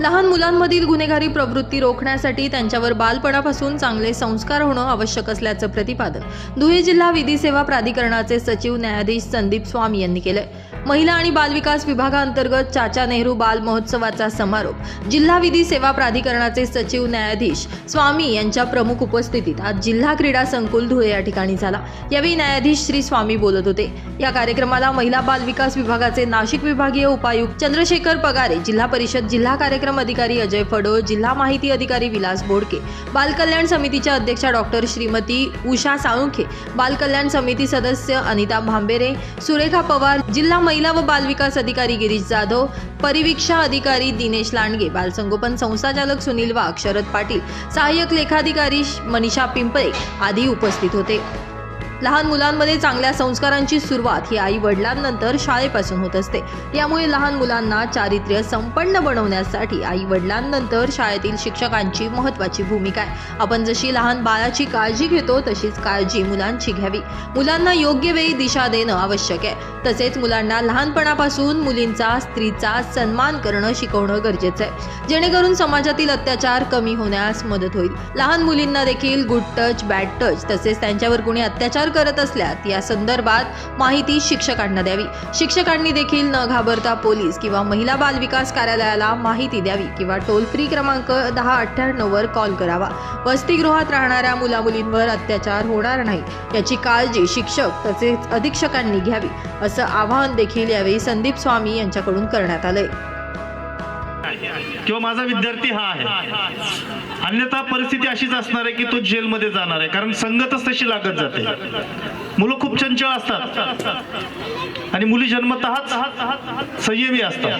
लहान मुलांमधील गुन्हेगारी प्रवृत्ती रोखण्यासाठी त्यांच्यावर बालपणापासून चांगले संस्कार होणं आवश्यक असल्याचं प्रतिपादन धुळे जिल्हा विधी सेवा प्राधिकरणाचे सचिव न्यायाधीश संदीप स्वामी यांनी केलं महिला आणि बालविकास विभागाअंतर्गत चाचा नेहरू बाल महोत्सवाचा समारोप. जिल्हा विधी सेवा प्राधिकरणाचे सचिव न्यायाधीश स्वामी यांच्या प्रमुख उपस्थितीत आज जिल्हा क्रीडा संकुल धुळे या ठिकाणी झाला. यावेळी न्यायाधीश श्री स्वामी बोलत होते. या कार्यक्रमाला महिला बाल विकास विभागाचे नाशिक विभागीय उपायुक्त चंद्रशेखर पगारे जिल्हा परिषद जिल्हा कार्यक्रम अधिकारी अजय फडो जिल्हा माहिती अधिकारी विलास बोडके बाल कल्याण समितीच्या अध्यक्षा डॉक्टर श्रीमती उषा साळुंखे बाल कल्याण समिती सदस्य अनिता भांबेरे सुरेखा पवार जिल्हा महिला व बालविकास अधिकारी गिरीश जाधव परिवीक्षा अधिकारी दिनेश लांडगे बालसंगोपन संस्थाचालक सुनील वाघ शरद पाटील सहाय्यक लेखाधिकारी मनीषा पिंपळे आदी उपस्थित होते. लहान मुलांमध्ये चांगल्या संस्कारांची सुरुवात ही आई वडिलांनंतर शाळेपासून होत असते. यामुळे लहान मुलांना चारित्र्य संपन्न बनवण्यासाठी आई वडिलांनंतर शाळेतील शिक्षकांची महत्त्वाची भूमिका आहे. आपण जशी लहान बाळाची काळजी घेतो तशीच काळजी मुलांची घ्यावी. मुलांना योग्य वेळी दिशा देणं आवश्यक आहे. तसेच मुलांना लहानपणापासून मुलींचा स्त्रीचा सन्मान करणं शिकवणं गरजेचं आहे. जेणेकरून समाजातील अत्याचार कमी होण्यास मदत होईल. लहान मुलींना देखील गुड टच बॅड टच तसेच त्यांच्यावर कोणी अत्याचार करत असल्यात. या संदर्भात माहिती शिक्षकांना द्यावी. शिक्षकांनी देखील न घाबरता पोलीस किंवा महिला बाल विकास कार्यालयाला माहिती द्यावी किंवा टोल फ्री क्रमांक दहा अठ्ठ्याण्णववर कॉल करावा. वसतिगृहात राहणाऱ्या मुलामुलींवर अत्याचार होणार नाही. याची काळजी शिक्षक तसेच अधीक्षकांनी घ्यावी असं आवाहन देखील यावेळी संदीप स्वामी यांच्याकडून करण्यात आलंय. किंवा माझा विद्यार्थी हा आहे. अन्यथा परिस्थिती अशीच असणार आहे की तो जेलमध्ये जाणार आहे कारण संगतच तशी लागत जाते. मुलं खूप चंचल असतात. आणि मुली जन्मतःच संयमी असतात.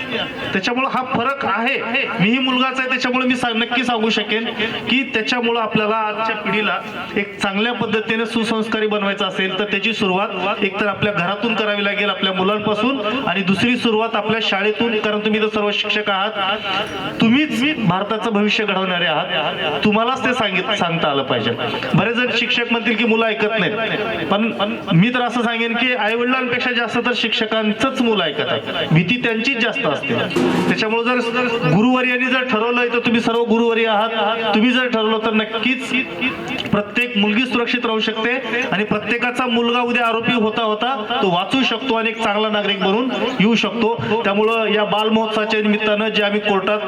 त्याच्यामुळं हा फरक आहे. मीही मुलगाच आहे त्याच्यामुळे मी नक्की सांगू शकेन की त्याच्यामुळं आपल्याला आजच्या पिढीला एक चांगल्या पद्धतीने सुसंस्कारी बनवायचं असेल तर त्याची सुरुवात एकतर आपल्या घरातून करावी लागेल आपल्या मुलांपासून आणि दुसरी सुरुवात आपल्या शाळेतून कारण तुम्ही तर सर्व शिक्षक आहात. तुम्हीच भारताचं भविष्य घडवणारे आहात. तुम्हालाच ते सांगित सांगता आलं पाहिजे. बरेच जण शिक्षक म्हणतील की मुलं ऐकत नाहीत. पण मी तर असं सांगेन की आई वडिलांपेक्षा जास्त तर शिक्षकांचंच मुलं ऐकतात भीती त्यांचीच जास्त असते. त्याच्यामुळे जर गुरुवर्यांनी जर ठरवलंय तर तुम्ही सर्व गुरुवारी आहात. तुम्ही जर ठरवलं तर नक्कीच प्रत्येक मुलगी सुरक्षित राहू शकते आणि प्रत्येकाचा मुलगा उद्या आरोपी होता होता तो वाचू शकतो आणि एक चांगला नागरिक बनून येऊ शकतो. त्यामुळं या बाल महोत्सवाच्या निमित्तानं जे आम्ही कोर्टात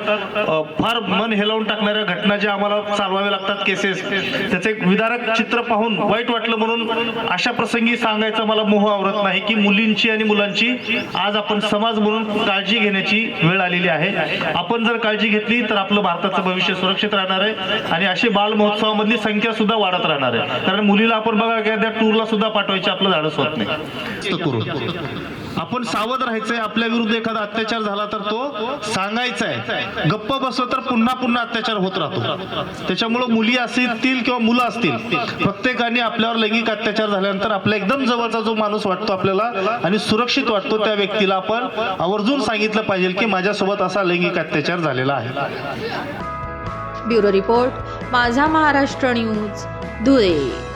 फार मन हेलावून टाकणाऱ्या घटना ज्या आम्हाला चालवावे लागतात केसेस त्याचे एक विदारक चित्र पाहून वाईट वाटलं म्हणून अशा प्रसंगी सांगायचा मला मोह आवरत नाही की मुलींची आणि मुलांची आज आपण समाज म्हणून काळजी घेण्याची वेळ आलेली आहे. आपण जर काळजी घेतली तर आपलं भारताचं भविष्य सुरक्षित राहणार आहे आणि असे बाल महोत्सवामधली संख्या सुद्धा वाढत राहणार आहे. कारण मुलीला आपण बघा त्या टूरला सुद्धा पाठवायचे आपलं धाडस होत नाही. आपण सावध राहायचंय. आपल्या विरुद्ध एखादा अत्याचार झाला तर तो सांगायचा आहे गप्प बसलो तर पुन्हा पुन्हा अत्याचार होत राहतो. त्याच्यामुळं मुली असतील किंवा मुलं असतील प्रत्येकाने आपल्यावर लैंगिक अत्याचार झाल्यानंतर आपल्या एकदम जवळचा जो माणूस वाटतो आपल्याला आणि सुरक्षित वाटतो त्या व्यक्तीला आपण आवर्जून सांगितलं पाहिजे की माझ्यासोबत असा लैंगिक अत्याचार झालेला आहे. ब्युरो रिपोर्ट माझा महाराष्ट्र न्यूज धुळे.